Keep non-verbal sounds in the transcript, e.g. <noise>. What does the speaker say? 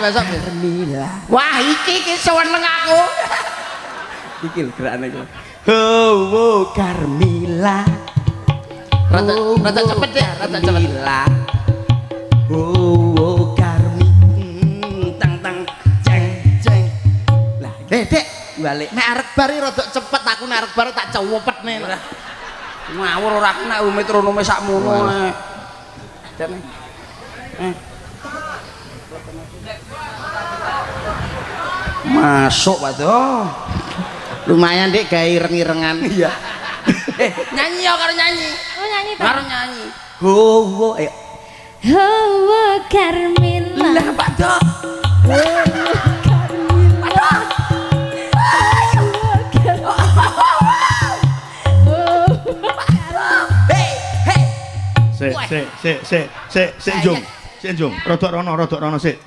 besok. Carmila. Wah, iki iki seneng aku. Iki lho gerakane iki. Oh, oh Carmila. Rada rada cepet deh, rada cepet. Oh, oh Carmi. Tang tang ceng ceng. Lah, Dek, Dek, balik. Nek arek bari rada cepet aku nek arek bari tak cewepet nih. Ngawur ora kena metronome sakmono ae. Dene. Eh. Masuk, Pak Do. Lumayan Dik gawe ireng-irengan. <laughs> Iya. eh, nyanyi ya karo nyanyi. Oh nyanyi? Karo nyanyi. Ho, ho, ayo. Oh, Carmila. Lah, Pak Do. Hei, hei. Sik, sik, sik, sik, sik, sik, Jung. Sik, Jung. Rodok rono, rodok rono sik.